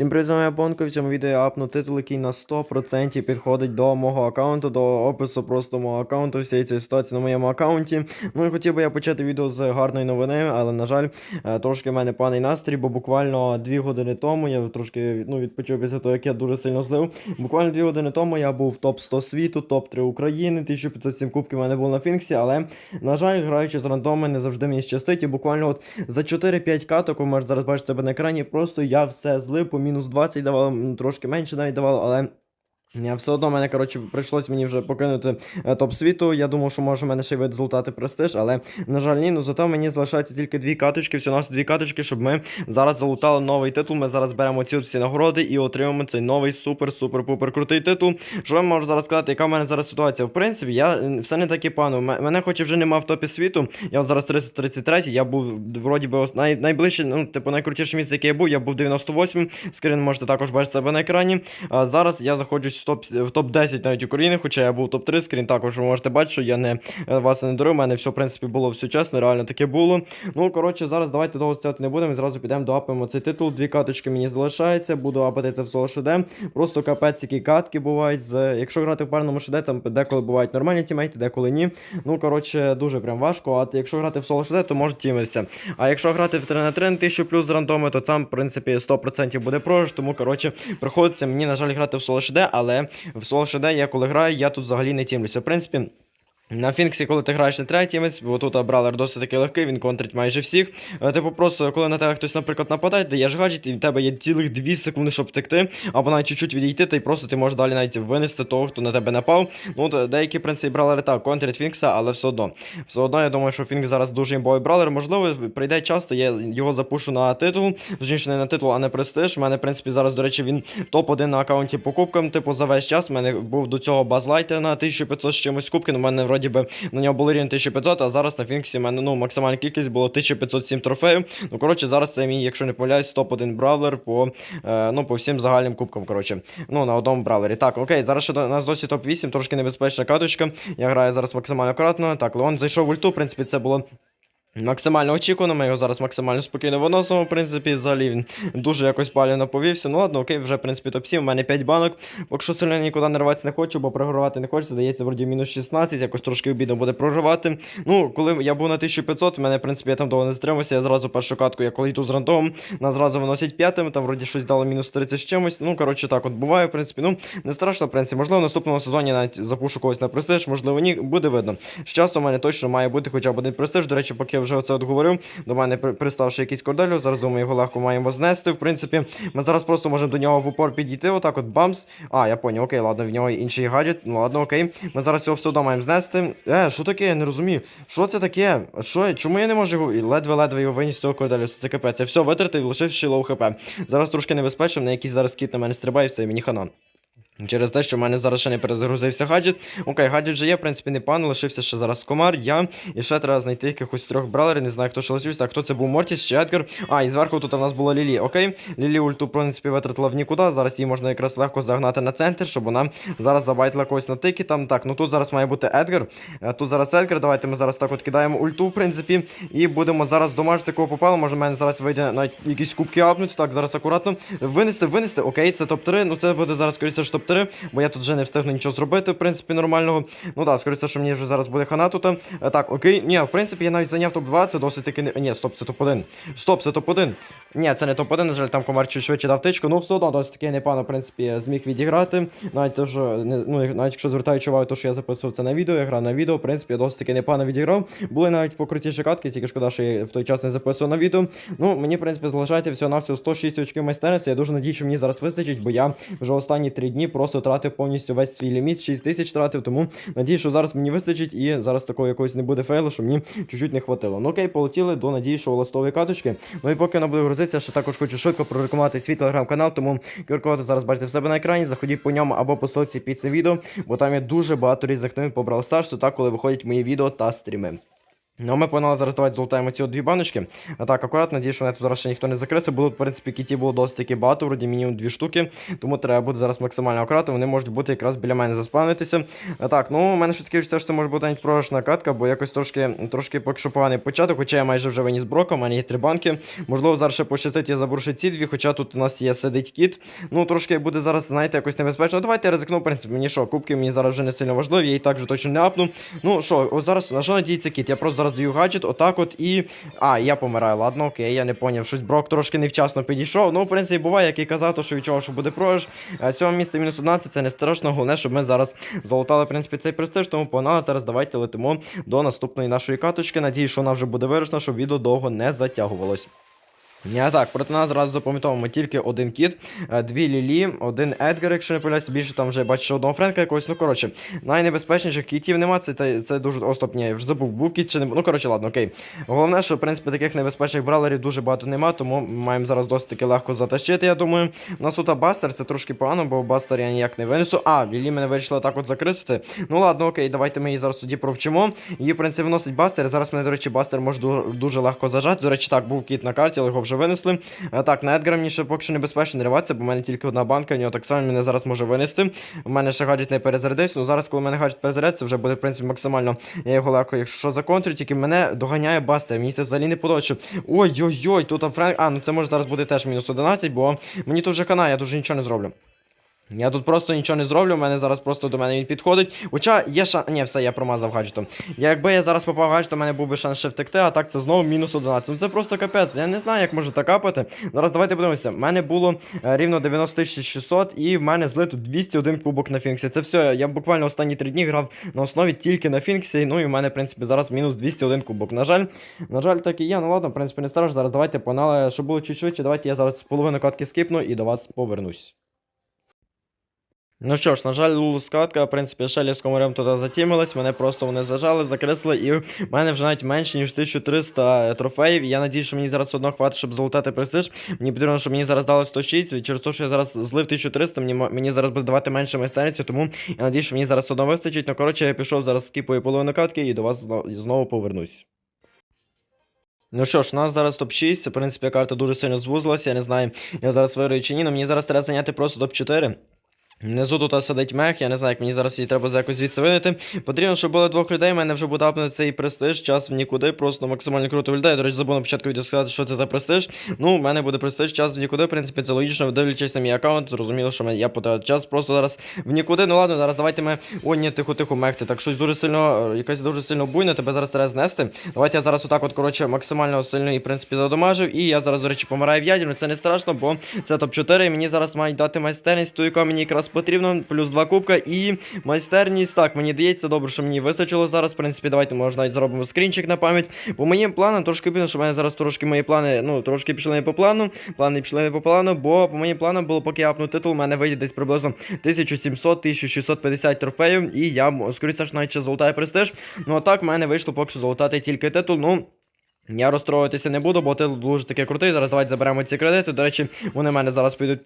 Всім привіт, з вами Бонко. В цьому відео я апну титул, який на 100% підходить до мого аккаунту, до опису просто мого аккаунту, всієї цієї ситуації на моєму аккаунті. Ну і хотів би я почати відео з гарної новини, але на жаль, е, трошки в мене поганий настрій, бо буквально 2 години тому я трошки ну, відпочив після того, як я дуже сильно злив. Буквально 2 години тому я був в топ 100 світу, топ 3 України, 1507 кубків у мене було на Фінксі, але на жаль, граючи з рандоми, не завжди мені щастить. І буквально от за 4-5 каток, ви можете зараз бачити себе на екрані, просто я все злив, мінус 20 давало, трошки менше навіть давало, але. Я все одно мене, коротше, прийшлось мені вже покинути е, топ світу. Я думав, що може в мене ще й вийде золотати престиж, але на жаль, ні. Ну зато мені залишається тільки дві каточки, всього нас дві каточки, щоб ми зараз залутали новий титул. Ми зараз беремо ці всі нагороди і отримаємо цей новий супер-супер-пупер крутий титул. Що я можу зараз сказати, яка в мене зараз ситуація? В принципі, я все не так і пану. Мене хоч і вже нема в топі світу. Я от зараз 333, я був вроді би най, найближче, ну, типу, найкрутіше місце, яке я був, я був 98. Скрін можете також бачити себе на екрані. А зараз я заходжу в топ в топ 10 навіть України, хоча я був топ 3 скрін. Також ви можете бачити, що я не е, вас не дурив. У мене все в принципі було все чесно, реально таке було. Ну коротше, зараз давайте довго стояти не будемо. і Зразу підемо доапимо цей титул. Дві каточки мені залишається. Буду апати це в соло ШД. Просто капець, які катки бувають. З якщо грати в парному ШД, там деколи бувають нормальні тімейти, деколи ні. Ну коротше, дуже прям важко. А якщо грати в соло ШД, то може тімитися. А якщо грати в 3 на 3 на 1000 плюс з рандоми, то там, в принципі, 100% буде програш. Тому коротше, приходиться мені, на жаль, грати в соло ШД, але в соло ШД я коли граю, я тут взагалі не тімлюся. В принципі. На Фінксі, коли ти граєш на третімець, бо тут бралер досить таки легкий, він контрить майже всіх. Е, Типу, просто коли на тебе хтось, наприклад, нападає, даєш гаджет, і в тебе є цілих 2 секунди, щоб втекти, або навіть чуть-чуть відійти, та просто ти можеш далі навіть винести того, хто на тебе напав. Ну, от деякі в принципі бралери так, контрять Фінкса, але все одно. Все одно я думаю, що Фінкс зараз дуже імбовий бралер. Можливо, прийде часто, я його запушу на титул. Точніше, не на титул, а не престиж. У мене, в принципі, зараз, до речі, він топ-1 на аккаунті по кубкам. Типу, за весь час. У мене був до цього базлайтер на 1500 з чимось кубки. Ну, у мене вроді би на нього було рівно 1500, а зараз на Фінксі в мене ну, максимальна кількість було 1507 трофеїв. Ну, коротше, зараз це мій, якщо не помиляюсь, топ-1 бравлер по, е, ну, по всім загальним кубкам. Коротше, ну, на одному бравлері. Так, окей, зараз ще до нас досі топ-8, трошки небезпечна каточка. Я граю зараз максимально акуратно. Так, Леон зайшов в ульту, в принципі, це було. Максимально очікувано, ми його зараз максимально спокійно виносимо, в принципі, взагалі він дуже якось палено повівся. Ну ладно, окей, вже в принципі топ 7 у мене 5 банок. Поки що сильно нікуди не рватися не хочу, бо програвати не хочеться. Здається, вроді мінус 16, якось трошки обідно буде програвати. Ну, коли я був на 1500, в мене, в принципі, я там довго не стримався. Я зразу першу катку, я коли йду з рандомом, нас зразу виносять п'ятим, там вроді щось дало мінус 30 з чимось. Ну, коротше, так от буває, в принципі. Ну, не страшно, в принципі. Можливо, в наступному сезоні навіть запушу когось на престиж, можливо, ні, буде видно. З часу у мене точно має бути хоча б один престиж. До речі, поки вже оце от говорив, до мене при- пристав ще якийсь корделю. Зараз думаю, його легко маємо знести. В принципі, ми зараз просто можемо до нього в упор підійти. Отак, от бамс. А, я поняв, окей, ладно, в нього інший гаджет. Ну ладно, окей. Ми зараз цього все одно маємо знести. Е, що таке? Я не розумію. Що це таке? Що? Чому я не можу його ледве-ледве його виніс з цього корделю? Це капець. Я все витратив, лишив ще лоу хп. Зараз трошки небезпечно, на якийсь зараз кіт на мене стрибає, все, мені хана. Через те, що в мене зараз ще не перезагрузився гаджет. Окей, гаджет вже є, в принципі, не пан, лишився ще зараз комар, я. І ще треба знайти якихось трьох бралерів, не знаю, хто ще лишився. Так, хто це був Мортіс чи Едгар. А, і зверху тут у нас була Лілі. Окей. Лілі ульту, в принципі, витратила в нікуди. Зараз її можна якраз легко загнати на центр, щоб вона зараз забайтила когось на тики. Там так, ну тут зараз має бути Едгар. Е, Тут зараз Едгар. Давайте ми зараз так от кидаємо ульту, в принципі. І будемо зараз домажити кого попало. Може, в мене зараз вийде навіть якісь кубки апнуть. Так, зараз акуратно. Винести, винести. Окей, це топ-3. Ну це буде зараз, скоріше, ж топ-3, бо я тут вже не встигну нічого зробити, в принципі, нормального. Ну так, скоріше, що мені вже зараз буде хана тут. Е, Так, окей. Ні, в принципі, я навіть зайняв топ-2, це досить таки не. Ні, стоп, це топ-1. Стоп, це топ-1. Ні, це не топ-1, на жаль, там комар чуть швидше дав тичку. Ну, все одно досить таки непогано, в принципі, зміг відіграти. Навіть то, що, не- ну, навіть якщо звертаючи увагу, то, що я записував це на відео, я грав на відео, в принципі, я досить таки непогано відіграв. Були навіть покрутіші катки, тільки шкода, що я в той час не записував на відео. Ну, мені, в принципі, залишається всього навсього 106 очків майстерності. Я дуже надію, що мені зараз вистачить, бо я вже останні 3 дні просто тратив повністю весь свій ліміт, 6 тисяч тратив, тому надію, що зараз мені вистачить і зараз такого якогось не буде фейлу, що мені чуть-чуть не хватило. Ну окей, полетіли до надії, що ластової каточки. Ну і поки вона буде грузитися, що також хочу швидко прорекомендувати свій телеграм-канал, тому QR-код зараз бачите в себе на екрані. Заходіть по ньому або по ссылці під цим відео, бо там є дуже багато різних новин по Brawl Stars, так коли виходять мої відео та стріми. Ну, ми погнали зараз давайте золотаємо ці дві баночки. А так, акуратно, надію, що мене тут зараз ще ніхто не закрився. Будуть, в принципі, кітів було досить таки багато, вроді мінімум дві штуки. Тому треба буде зараз максимально акуратно. Вони можуть бути якраз біля мене заспавнитися. А так, ну у мене ще таке що це може бути навіть програшна катка, бо якось трошки, трошки поки що поганий початок, хоча я майже вже виніс броком, у мене є три банки. Можливо, зараз ще пощастить, я заберу ці дві, хоча тут у нас є сидить кіт. Ну, трошки буде зараз, знаєте, якось небезпечно. Ну, Давайте я ризикну, в принципі, мені що, кубки мені зараз вже не сильно важливі, я і так вже точно не апну. Ну що, зараз на що надіється кіт? Я просто зараз даю гаджет, отак от і. А, я помираю. Ладно, окей, я не поняв. Щось брок трошки невчасно підійшов. Ну, в принципі, буває, як і казав, що від чого, що буде програш. А Сьоме місце мінус 11, це не страшно. Головне, щоб ми зараз залутали, в принципі, цей престиж, тому погнали. Зараз давайте летимо до наступної нашої каточки. Надію, що вона вже буде вирішена, щоб відео довго не затягувалось. Я так, проти нас зразу запам'ятовуємо тільки один кіт, е, дві Лілі, один Едгар, якщо не помиляюсь, більше там вже бачу, що одного Френка якогось. Ну коротше, найнебезпечніших кітів нема, це, це, дуже. О, стоп, ні, я вже забув, був кіт чи не. Ну коротше, ладно, окей. Головне, що в принципі таких небезпечних бралерів дуже багато нема, тому маємо зараз досить таки легко затащити, я думаю. У нас тут бастер, це трошки погано, бо бастер я ніяк не винесу. А, Лілі мене вирішила так от закрисити. Ну ладно, окей, давайте ми її зараз тоді провчимо. Її, в принципі, вносить бастер. Зараз мене, до речі, бастер може дуже легко зажати. До речі, так, був кіт на карті, але його вже винесли. Так, на Едгара мені ще поки що небезпечно нариватися, бо в мене тільки одна банка, нього так само мене зараз може винести. У мене ще гаджет не перезарядився. Ну зараз, коли в мене гаджет перезарядиться, вже буде, в принципі, максимально я його легко, якщо що законтрю, тільки мене доганяє бастер. Мені це взагалі не подобається. Ой-ой-ой, тут Френк. А, ну це може зараз буде теж мінус 11, бо мені тут вже хана, я дуже нічого не зроблю. Я тут просто нічого не зроблю, у мене зараз просто до мене він підходить. Хоча є шанс. Ні, все, я промазав гаджетом. Якби я зараз попав гаджетом, у мене був би шанс ще втекти, а так це знову мінус 11. Ну це просто капець. Я не знаю, як може так капати. Зараз давайте подивимося. У мене було е, рівно 90600 і в мене злито 201 кубок на Фінксі. Це все. Я буквально останні 3 дні грав на основі тільки на Фінксі. Ну і в мене, в принципі, зараз мінус 201 кубок. На жаль, на жаль, так і є. Ну ладно, в принципі, не страшно. Зараз давайте погнали, щоб було чуть швидше. Давайте я зараз половину катки скипну і до вас повернусь. Ну що ж, на жаль, лускатка, в принципі, ще з комарем туди затімилась, мене просто вони зажали, закреслили, і в мене вже навіть менше, ніж 1300 трофеїв. І я надію, що мені зараз одно хватить, щоб залутати престиж. Мені потрібно, щоб мені зараз дали 106, і через те, що я зараз злив 1300, мені, мені зараз буде давати менше майстерниці, тому я надію, що мені зараз одно вистачить. Ну, коротше, я пішов зараз скіпою половину катки і до вас знову повернусь. Ну що ж, у нас зараз топ-6, в принципі, карта дуже сильно звузилася, я не знаю, я зараз виграю чи ні, але мені зараз треба зайняти просто топ-4. Внизу тут сидить мех, я не знаю, як мені зараз її треба якось звідси винити. Потрібно, щоб було двох людей, в мене вже буде апнути цей престиж, час в нікуди, просто максимально круто виглядає. До речі, забув на початку відео сказати, що це за престиж. Ну, в мене буде престиж, час в нікуди, в принципі, це логічно, дивлячись на мій аккаунт, зрозуміло, що я потрачу час просто зараз в нікуди. Ну ладно, зараз давайте ми. О, ні, тихо, тихо, мех, ти так щось дуже сильно, е, якась дуже сильно буйна, тебе зараз треба знести. Давайте я зараз отак, от, коротше, максимально сильно і, в принципі, задомажив. І я зараз, до речі, помираю в ядерну, це не страшно, бо це топ-4, і мені зараз мають дати майстерність, ту, яка мені якраз потрібно, плюс два кубка і майстерність. Так, мені дається добре, що мені вистачило зараз. В принципі, давайте може навіть зробимо скрінчик на пам'ять. По моїм планам, трошки бідно, що в мене зараз трошки мої плани, ну, трошки пішли не по плану. Плани пішли не по плану, бо по моїм планам було, поки я апну титул, у мене вийде десь приблизно 1700-1650 трофеїв, і я, скоріше ж, навіть ще золотаю престиж. Ну а так, в мене вийшло поки що золотати тільки титул. Ну. Я розстроюватися не буду, бо ти дуже таки крутий. Зараз давайте заберемо ці кредити. До речі, вони в мене зараз підуть,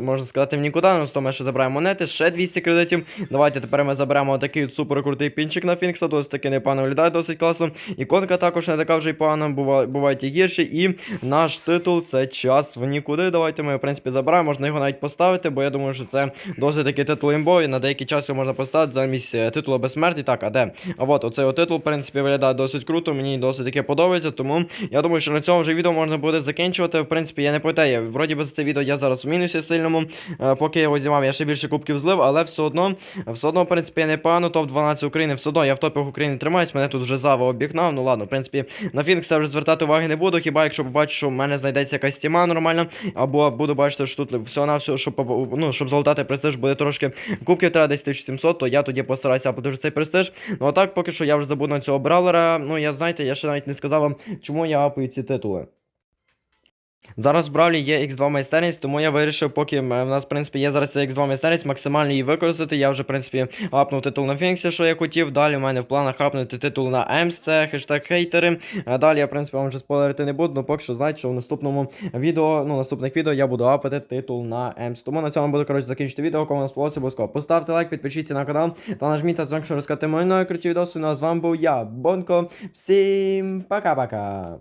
можна сказати, в нікуди. Ну, того ми ще забираємо монети, ще 200 кредитів. Давайте тепер ми заберемо такий супер крутий пінчик на Фінкса, досить таки непогано виглядає, досить класно. Іконка також не така вже й погана, бува- бувають і гірші. І наш титул це час в нікуди. Давайте ми, в принципі, забираємо. Можна його навіть поставити, бо я думаю, що це досить таки титул імбовий. На деякий час його можна поставити замість е, титулу безсмерті. Так, а де? А от оцей титул, в принципі, виглядає досить круто. Мені досить таки подобається. Тому я думаю, що на цьому вже відео можна буде закінчувати. В принципі, я не пам'ятаю. Вроді би за це відео я зараз у мінусі сильному. Е, Поки я його знімав, я ще більше кубків злив, але все одно, все одно, в принципі, я не пану. Топ-12 України, все одно я в топі України тримаюсь. Мене тут вже зава обігнав. Ну ладно, в принципі, на Фінкс я вже звертати уваги не буду. Хіба якщо побачу, що в мене знайдеться якась тіма нормальна, або буду бачити, що тут все на все, щоб ну, щоб золотати престиж, буде трошки кубків треба десь 1700, то я тоді постараюся вже цей престиж. Ну а так, поки що я вже забув на цього бравлера. Ну я знаєте, я ще навіть не сказав вам, чому я апаю ці титули. Зараз в Бравлі є X2 майстерність, тому я вирішив, поки в нас, в принципі, є зараз X2 майстерність, максимально її використати. Я вже, в принципі, апнув титул на Фінксі, що я хотів. Далі в мене в планах апнути титул на Емс, це хештег хейтери. Далі я, в принципі, вам вже спойлерити не буду, але поки що знайте, що в наступному відео, ну, наступних відео я буду апати титул на Емс. Тому на цьому буду, коротше, закінчити відео. Кому сподобалося, обов'язково поставте лайк, підпишіться на канал та нажміть на дзвоник, щоб розказати мої нові круті відоси. Ну а з вами був я, Бонко. Всім пока-пока.